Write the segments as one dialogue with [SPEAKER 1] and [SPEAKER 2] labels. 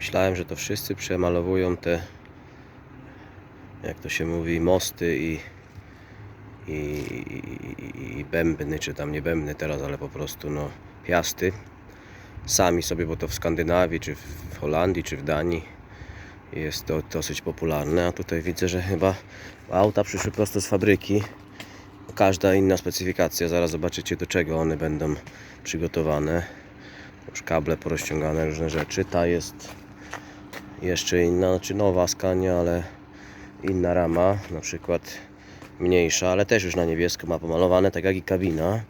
[SPEAKER 1] Myślałem, że to wszyscy przemalowują te, jak to się mówi, mosty i, i, i, i bębny, czy tam nie bębny teraz, ale po prostu no, piasty. Sami sobie, bo to w Skandynawii, czy w Holandii, czy w Danii jest to dosyć popularne, a tutaj widzę, że chyba auta przyszły prosto z fabryki. Każda inna specyfikacja, zaraz zobaczycie do czego one będą przygotowane. Już kable porozciągane, różne rzeczy. Ta jest jeszcze inna, znaczy nowa Scania, ale inna rama, na przykład mniejsza, ale też już na niebiesko ma pomalowane, tak jak i kabina.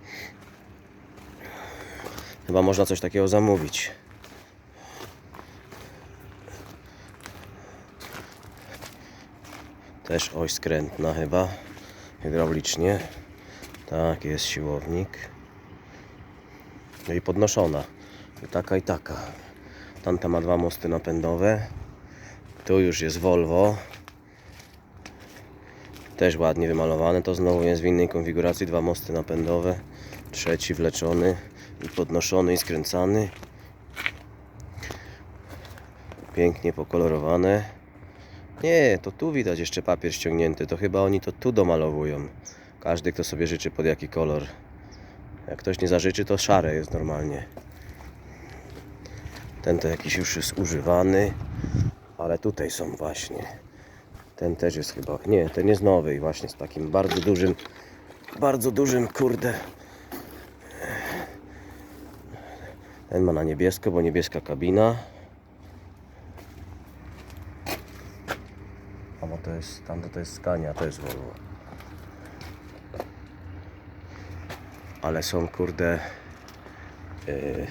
[SPEAKER 1] Chyba można coś takiego zamówić. Też oś skrętna chyba, hydraulicznie. Tak, jest siłownik. No i podnoszona. I taka i taka. Tamta ma dwa mosty napędowe. Tu już jest Volvo. Też ładnie wymalowane. To znowu jest w innej konfiguracji. Dwa mosty napędowe. Trzeci wleczony i podnoszony i skręcany. Pięknie pokolorowane. Nie, to tu widać jeszcze papier ściągnięty. To chyba oni to tu domalowują. Każdy, kto sobie życzy pod jaki kolor. Jak ktoś nie zażyczy, to szare jest normalnie. Ten to jakiś już jest używany, ale tutaj są właśnie. Ten też jest chyba. Nie, ten jest nowy i właśnie z takim bardzo dużym, bardzo dużym, kurde. Ten ma na niebiesko, bo niebieska kabina. A bo to jest, tamto to jest Scania, to jest Volvo. Ale są kurde yy,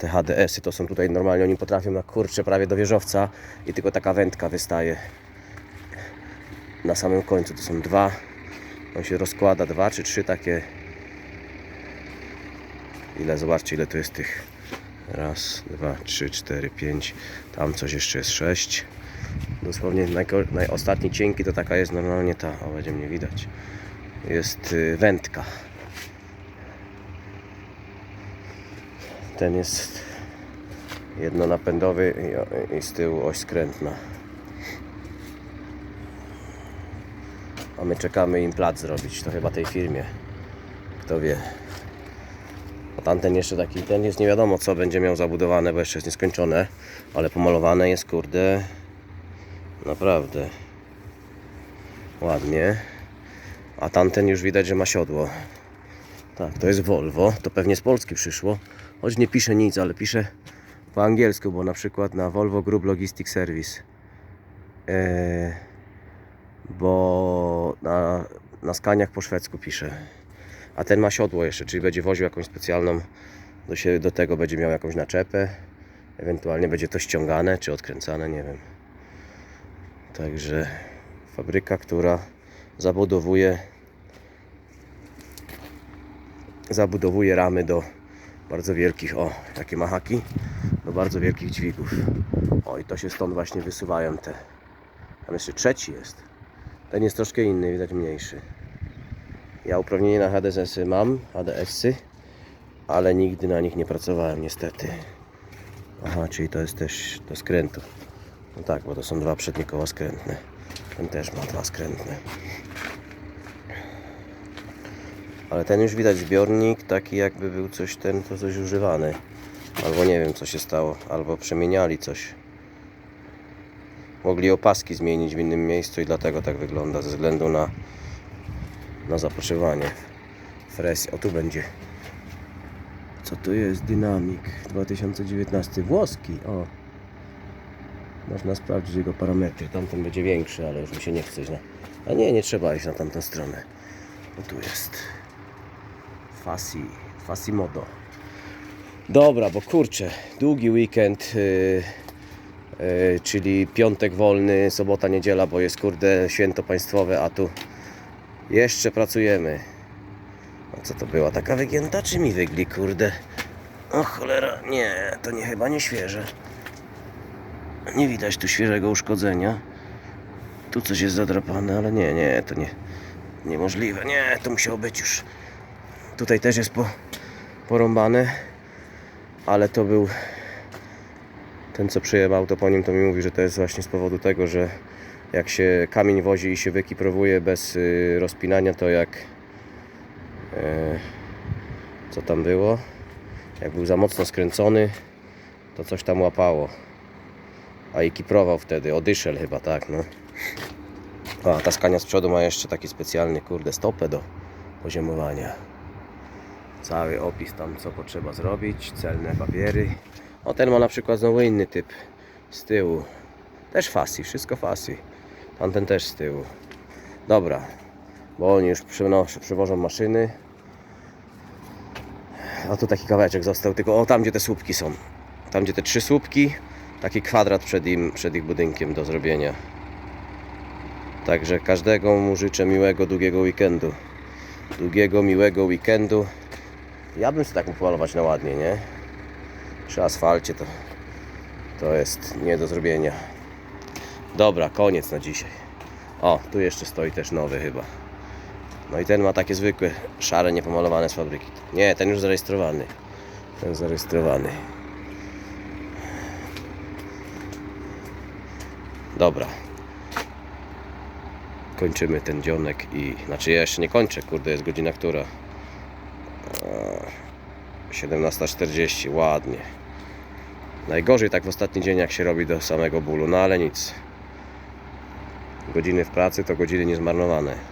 [SPEAKER 1] te HDS-y to są tutaj normalnie, oni potrafią na kurcze prawie do wieżowca i tylko taka wędka wystaje na samym końcu. To są dwa, on się rozkłada, dwa czy trzy takie. Ile, zobaczcie ile tu jest tych. Raz, dwa, trzy, cztery, pięć. Tam coś jeszcze jest sześć. Dosłownie najostatni cienki to taka jest normalnie ta, o będzie mnie widać. Jest y, wędka. Ten jest jednonapędowy i, z tyłu oś skrętna. A my czekamy im plac zrobić, to chyba tej firmie. Kto wie. A tamten jeszcze taki, ten jest nie wiadomo co będzie miał zabudowane, bo jeszcze jest nieskończone, ale pomalowane jest kurde naprawdę ładnie. A tamten już widać, że ma siodło. Tak, to jest Volvo, to pewnie z Polski przyszło. Choć nie pisze nic, ale pisze po angielsku, bo na przykład na Volvo Group Logistic Service. Eee, bo na, na skaniach po szwedzku pisze. A ten ma siodło jeszcze, czyli będzie woził jakąś specjalną, do, się, do tego będzie miał jakąś naczepę. Ewentualnie będzie to ściągane czy odkręcane, nie wiem. Także fabryka, która zabudowuje zabudowuje ramy do bardzo wielkich, o, takie mahaki, do bardzo wielkich dźwigów. O, i to się stąd właśnie wysuwają te. Tam jeszcze trzeci jest. Ten jest troszkę inny, widać mniejszy. Ja uprawnienie na HDS-y mam, HDS-y, ale nigdy na nich nie pracowałem niestety. Aha, czyli to jest też do skrętu. No tak, bo to są dwa przednie koła skrętne. Ten też ma dwa skrętne. Ale ten już widać zbiornik, taki jakby był coś ten, to coś używany. Albo nie wiem co się stało, albo przemieniali coś. Mogli opaski zmienić w innym miejscu i dlatego tak wygląda, ze względu na, na zapotrzebowanie. Fres, o tu będzie. Co to jest? Dynamik 2019. Włoski, o. Można sprawdzić jego parametry. Tamten będzie większy, ale już mi się nie chce. Na... A nie, nie trzeba iść na tamtą stronę. O tu jest. Fasi, Fasimodo. Dobra, bo kurczę, długi weekend, yy, yy, czyli piątek wolny, sobota, niedziela, bo jest kurde święto państwowe, a tu jeszcze pracujemy. A co to była, taka wygięta czy mi wygli, kurde? O cholera, nie, to nie chyba nie świeże. Nie widać tu świeżego uszkodzenia. Tu coś jest zadrapane, ale nie, nie, to nie, niemożliwe, nie, to musiało być już Tutaj też jest po, porąbane, ale to był Ten co przyjechał to po nim to mi mówi, że to jest właśnie z powodu tego, że jak się kamień wozi i się wykiprowuje bez y, rozpinania, to jak e, co tam było? Jak był za mocno skręcony, to coś tam łapało. A i kiprował wtedy, odyszel chyba, tak no. A ta skania z przodu ma jeszcze taki specjalny, kurde, stopę do poziomowania. Cały opis tam, co potrzeba zrobić, celne papiery. O, ten ma na przykład znowu inny typ z tyłu. Też fasy, wszystko fasy. Tamten też z tyłu. Dobra, bo oni już przywożą maszyny. A tu taki kawałeczek został, tylko o tam gdzie te słupki są. Tam gdzie te trzy słupki, taki kwadrat przed, im, przed ich budynkiem do zrobienia. Także każdego mu życzę miłego, długiego weekendu. Długiego, miłego weekendu. Ja bym sobie tak mógł na ładnie, nie? Przy asfalcie to, to jest nie do zrobienia. Dobra, koniec na dzisiaj. O, tu jeszcze stoi też nowy chyba. No i ten ma takie zwykłe, szare, niepomalowane z fabryki. Nie, ten już zarejestrowany. Ten zarejestrowany. Dobra. Kończymy ten dzionek i... Znaczy ja jeszcze nie kończę, kurde, jest godzina która? Eee, 17.40, ładnie. Najgorzej tak w ostatni dzień, jak się robi do samego bólu, no ale nic. Godziny w pracy to godziny niezmarnowane.